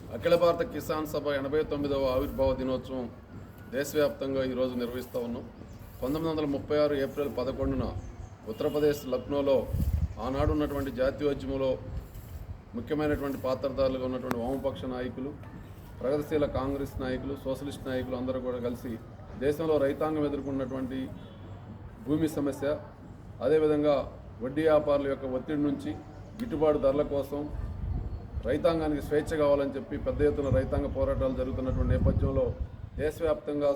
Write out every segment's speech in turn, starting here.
అఖిల భారత కిసాన్ సభ ఎనభై తొమ్మిదవ ఆవిర్భావ దినోత్సవం దేశవ్యాప్తంగా ఈరోజు నిర్వహిస్తూ ఉన్నాం. పంతొమ్మిది వందల ముప్పై ఆరు ఏప్రిల్ పదకొండున ఉత్తరప్రదేశ్ లక్నోలో ఆనాడు ఉన్నటువంటి జాతీయోద్యమంలో ముఖ్యమైనటువంటి పాత్రధారులుగా ఉన్నటువంటి వామపక్ష నాయకులు ప్రగతిశీల కాంగ్రెస్ నాయకులు సోషలిస్ట్ నాయకులు అందరూ కూడా కలిసి దేశంలో రైతాంగం ఎదుర్కొన్నటువంటి భూమి సమస్య అదేవిధంగా వడ్డీ వ్యాపారుల యొక్క ఒత్తిడి నుంచి గిట్టుబాటు ధరల కోసం రైతాంగానికి స్వేచ్ఛ కావాలని చెప్పి పెద్ద ఎత్తున రైతాంగ పోరాటాలు జరుగుతున్నటువంటి నేపథ్యంలో దేశవ్యాప్తంగా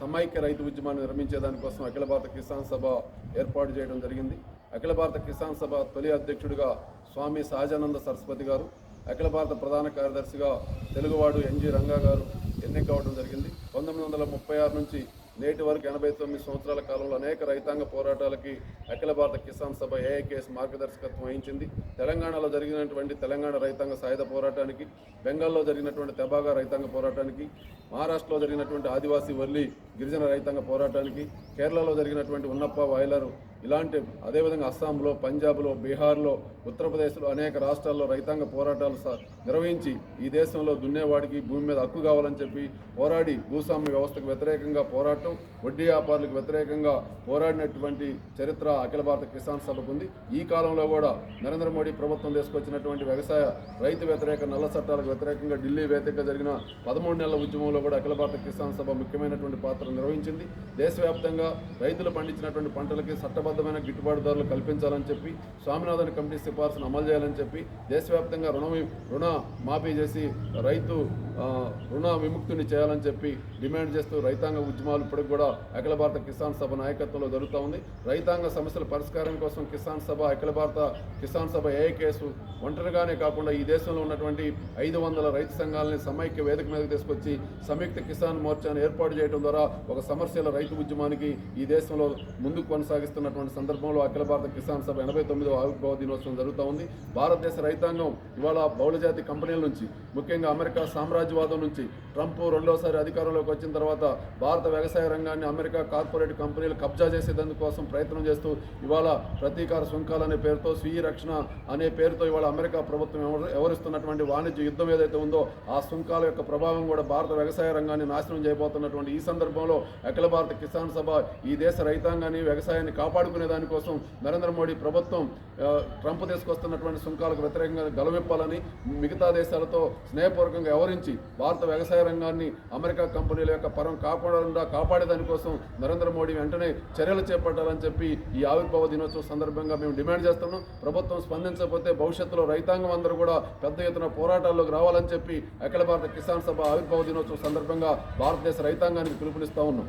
సమైక్య రైతు ఉద్యమాన్ని నిర్మించేదానికోసం అఖిల భారత కిసాన్ సభ ఏర్పాటు చేయడం జరిగింది. అఖిల భారత కిసాన్ సభ తొలి అధ్యక్షుడిగా స్వామి సహజానంద సరస్వతి గారు అఖిల భారత ప్రధాన కార్యదర్శిగా తెలుగువాడు ఎన్జి రంగా గారు ఎన్నిక కావడం జరిగింది. పంతొమ్మిది వందల ముప్పై ఆరు నుంచి నేటి వరకు ఎనభై తొమ్మిది సంవత్సరాల కాలంలో అనేక రైతాంగ పోరాటాలకి అఖిల భారత కిసాన్ సభ ఏఐకేఎస్ మార్గదర్శకత్వం వహించింది. తెలంగాణలో జరిగినటువంటి తెలంగాణ రైతాంగ సాయుధ పోరాటానికి బెంగాల్లో జరిగినటువంటి తెబాగా రైతాంగ పోరాటానికి మహారాష్ట్రలో జరిగినటువంటి ఆదివాసీ వర్లి గిరిజన రైతాంగ పోరాటానికి కేరళలో జరిగినటువంటి ఉన్నప్ప వాయిలరు ఇలాంటి అదేవిధంగా అస్సాంలో పంజాబ్లో బీహార్లో ఉత్తరప్రదేశ్లో అనేక రాష్ట్రాల్లో రైతాంగ పోరాటాలు నిర్వహించి ఈ దేశంలో దున్నేవాడికి భూమి మీద హక్కు కావాలని చెప్పి పోరాడి భూస్వామ్య వ్యవస్థకు వ్యతిరేకంగా పోరాటం వడ్డీ వ్యాపారులకు వ్యతిరేకంగా పోరాడినటువంటి చరిత్ర అఖిల భారత కిసాన్ సభకు ఉంది. ఈ కాలంలో కూడా నరేంద్ర మోడీ ప్రభుత్వం తీసుకొచ్చినటువంటి వ్యవసాయ రైతు వ్యతిరేక నల్ల చట్టాలకు వ్యతిరేకంగా ఢిల్లీ వేదికగా జరిగిన పదమూడు నెలల ఉద్యమంలో కూడా అఖిల భారత కిసాన్ సభ ముఖ్యమైనటువంటి పాత్ర నిర్వహించింది. దేశవ్యాప్తంగా రైతులు పండించినటువంటి పంటలకి చట్టబద్ధమైన గిట్టుబాటు ధరలు కల్పించాలని చెప్పి స్వామినాథన్ కమిటీ సిఫార్సును అమలు చేయాలని చెప్పి దేశవ్యాప్తంగా రుణ రుణ మాఫీ చేసి రైతు రుణ విముక్తిని చేయాలని చెప్పి డిమాండ్ చేస్తూ రైతాంగ ఉద్యమాలు ఇప్పటికి కూడా అఖిల భారత కిసాన్ సభ నాయకత్వంలో జరుగుతూ ఉంది. రైతాంగ సమస్యల పరిష్కారం కోసం కిసాన్ సభ అఖిల భారత కిసాన్ సభ ఏఐకేఎస్ ఒంటరిగానే కాకుండా ఈ దేశంలో ఉన్నటువంటి ఐదు వందల రైతు సంఘాలని సమైక్య వేదిక మీదకి తీసుకొచ్చి సంయుక్త కిసాన్ మోర్చాను ఏర్పాటు చేయడం ద్వారా ఒక సమస్యల రైతు ఉద్యమానికి ఈ దేశంలో ముందుకు కొనసాగిస్తున్నటువంటి సందర్భంలో అఖిల భారత కిసాన్ సభ ఎనభై తొమ్మిదవ ఆవిర్భావ దినోత్సవం జరుగుతూ ఉంది. భారతదేశ రైతాంగం ఇవాళ బహుళజాతి కంపెనీల నుంచి ముఖ్యంగా అమెరికా సామ్రాజ్యవాదం నుంచి ట్రంప్ రెండోసారి అధికారంలోకి వచ్చిన తర్వాత భారత వ్యవసాయ రంగాన్ని అమెరికా కార్పొరేట్ కంపెనీలు కబ్జా చేసేందుకోసం ప్రయత్నం చేస్తూ ఇవాళ ప్రతీకార సుంకాలు అనే పేరుతో స్వీయ రక్షణ అనే పేరుతో ఇవాళ అమెరికా ప్రభుత్వం ఎవరు- ఎవరిస్తున్నటువంటి వాణిజ్య యుద్ధం ఏదైతే ఉందో ఆ సుంకాల యొక్క ప్రభావం కూడా భారత వ్యవసాయ రంగాన్ని నాశనం చేయబోతున్నటువంటి ఈ సందర్భంలో అఖిల భారత కిసాన్ సభ ఈ దేశ రైతాంగాన్ని వ్యవసాయాన్ని కాపాడుకునే దానికోసం నరేంద్ర మోడీ ప్రభుత్వం ట్రంప్ తీసుకొస్తున్నటువంటి సుంకాలకు వ్యతిరేకంగా గలవిప్పాలని మిగతా దేశాలతో స్నేహపూర్వకంగా వ్యవహరించి భారత వ్యవసాయ రంగాన్ని అమెరికా కంపెనీల యొక్క పరం కాపాడకుండా కాపాడే దానికోసం నరేంద్ర మోడీ వెంటనే చర్యలు చేపట్టాలని చెప్పి ఈ ఆవిర్భావ దినోత్సవం సందర్భంగా మేము డిమాండ్ చేస్తున్నాం. ప్రభుత్వం స్పందించకపోతే భవిష్యత్తులో రైతాంగం అందరూ కూడా పెద్ద ఎత్తున పోరాటాల్లోకి రావాలని చెప్పి అఖిల భారత కిసాన్ సభ ఆవిర్భావ దినోత్సవం సందర్భంగా భారతదేశ రైతాంగానికి పిలుపునిస్తా ఉన్నాం.